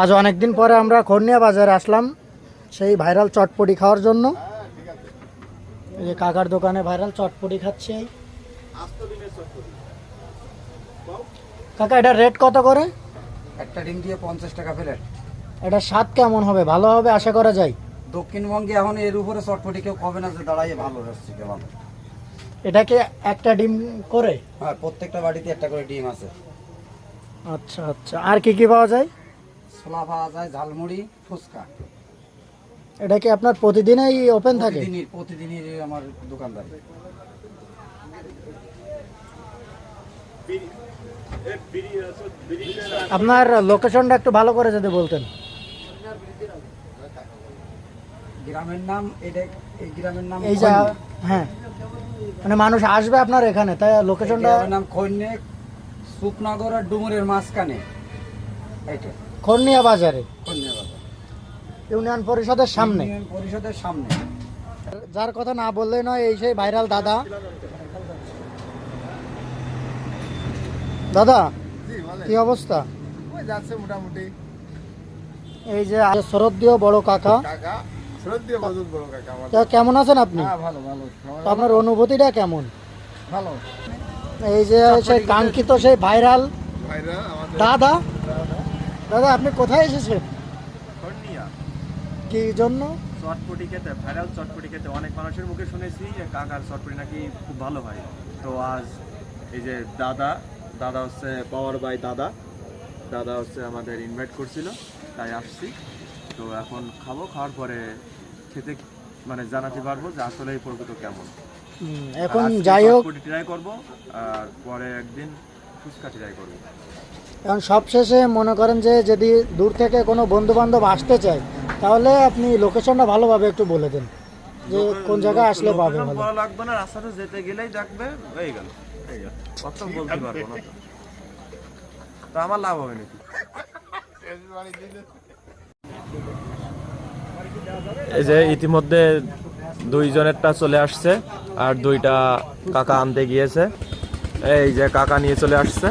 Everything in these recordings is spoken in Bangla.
আজ অনেকদিন পরে আমরা খর্নিয়া বাজারে আসলাম সেই ভাইরাল চটপটি খাওয়ার জন্য। এই যে কাকার দোকানে ভাইরাল চটপটি খাচ্ছে কাকা এটা রেট কত করে? একটা ডিম দিয়ে পঞ্চাশ টাকা প্লেট এটা স্বাদ কেমন হবে? ভালো হবে? আশা করা যায়? দক্ষিণবঙ্গে এখন এর উপরে চটপটি কেউ কবে না যে দাঁড়াইয়ে ভালো রেস্টুরেন্টে ভালো এটাকে একটা ডিম করে? হ্যাঁ প্রত্যেকটা বাড়িতে একটা করে ডিম আছে। আচ্ছা আচ্ছা। আর কি কি পাওয়া যায়? ছোলা পাওয়া যায় ঝালমুড়ি ফুচকা। এটা কি আপনার প্রতিদিনই ওপেন থাকে? প্রতিদিনই প্রতিদিনই আমার দোকানদার। আপনার লোকেশনটা একটু ভালো করে যদি বলতেন। গ্রামের নাম এটা এই গ্রামের নাম এই যা হ্যাঁ। মানে মানুষ আসবে আপনার এখানে তাই লোকেশনটা নাম খৈনে সুপনগর আর ডুমুরের মাঝখানে। এইটা। খর্নিয়া বাজারে। ইউনিয়ন পরিষদের সামনে। ইউনিয়ন পরিষদের সামনে। যার কথা না বললেই নয় এই সেই ভাইরাল দাদা। দাদা কি অবস্থা? ওই যাচ্ছে মোটামুটি। এই যে শরৎদীয় বড় কাকা। কাকা। কেমন আছেন আপনি? হ্যাঁ আপনার অনুভূতিটা কেমন? ভালো। এই যে সেই কাঙ্ক্ষিত সেই ভাইরাল ভাইরা দাদা? দাদা। আপনি কোথায় এসেছেন? কি জন্য? চটপটি খেতে ভাইরাল চটপটি খেতে অনেক মানুষের মুখে শুনেছি যে কাকার চটপটি নাকি খুব ভালো হয়। তো আজ এই যে দাদা দাদা হচ্ছে পাওয়ার বাই দাদা। দাদা হচ্ছে আমাদের ইনভাইট করছিল তাই আসছি। তো এখন খাব খাওয়ার পরে খেতে মানে জানাতে পারব যে আসলে এই প্রকৃত কেমন। এখন যাই হোক। ট্রাই করব আর পরে একদিন ফুচকা ট্রাই করব। এখন সবশেষে মনে করেন যে যদি দূর থেকে কোনো বন্ধু বান্ধব আসতে চায় তাহলে আপনি লোকেশনটা ভালোভাবে একটু বলে দেন যে কোন জায়গায় আসলে পাবে ভালো লাগবে না রাস্তাতে যেতে গেলেই দেখবে হয়ে গেল কত বলতে পারব না তো। তো আমার লাভ হবে নাকি? এই যে ইতিমধ্যে দুইজনেরটা চলে আসছে আর দুইটা কাকা আনতে গিয়েছে। এই যে কাকা নিয়ে চলে আসছে।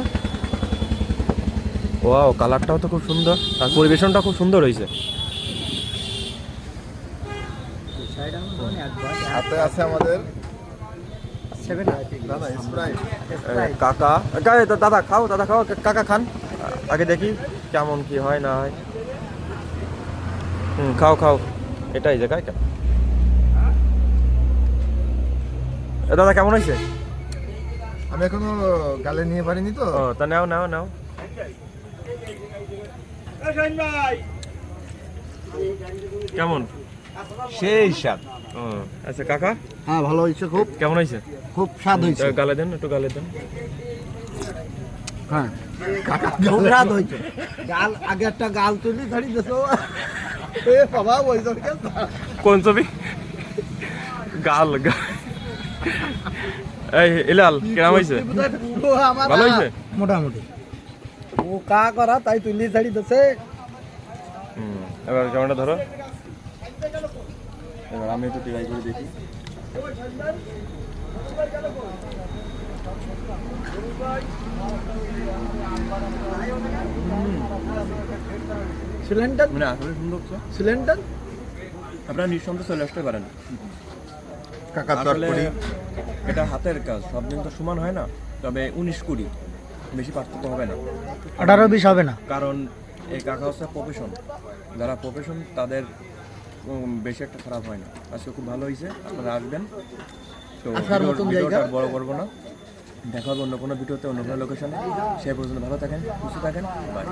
ওয়াও কালারটাও তো খুব সুন্দর। আর পরিবেশনটা খুব সুন্দর হয়েছে। হাতে আছে আমাদের। কাকা দাদা খাও দাদা খাও কাকা খান। আগে দেখি কেমন কি হয় না হয়। হুম খাও খাও। এটাই যে কাকা এ দাদা কেমন হয়েছে? আমি এখনও গালে নিয়ে পারিনি তো। ও তা নাও নাও নাও। কেমন? সেই স্বাদ। ও আচ্ছা কাকা? হ্যাঁ ভালো হয়েছে খুব। কেমন হয়েছে? খুব স্বাদ হয়েছে। গালে দেন একটু গালে দেন। হ্যাঁ। খুব স্বাদ হয়েছে। গাল আগে একটা গাল তুলি ধরি দেছো কোন? ছবি? গাল গাল এই ইলাল কেমন হয়েছে ভালো হয়েছে মোটামুটি। ও কা করা তাই তুলি ছাড়ি দেছে হুম এবার ক্যামেরাটা ধরো। এবার আমি একটু ট্রাই করে দেখি। সিলিন্ডার? মানে আসলে সুন্দর তো। সিলিন্ডার? আপনারা নিঃসন্দেহে চলে আসতে পারেন। কাকা চটপটি এটা হাতের কাজ সব দিন তো সমান হয় না তবে উনিশ কুড়ি বেশি পার্থক্য হবে না। আঠারো বিশ হবে না? কারণ এই কাকা হচ্ছে প্রফেশন যারা প্রফেশন তাদের বেশি একটা খারাপ হয় না। আজকে খুব ভালো হয়েছে আপনারা আসবেন। তো বড় করব না। দেখা হবে অন্য কোনো ভিডিওতে অন্য কোনো লোকেশনে সে পর্যন্ত ভালো থাকেন সুস্থ থাকেন বাই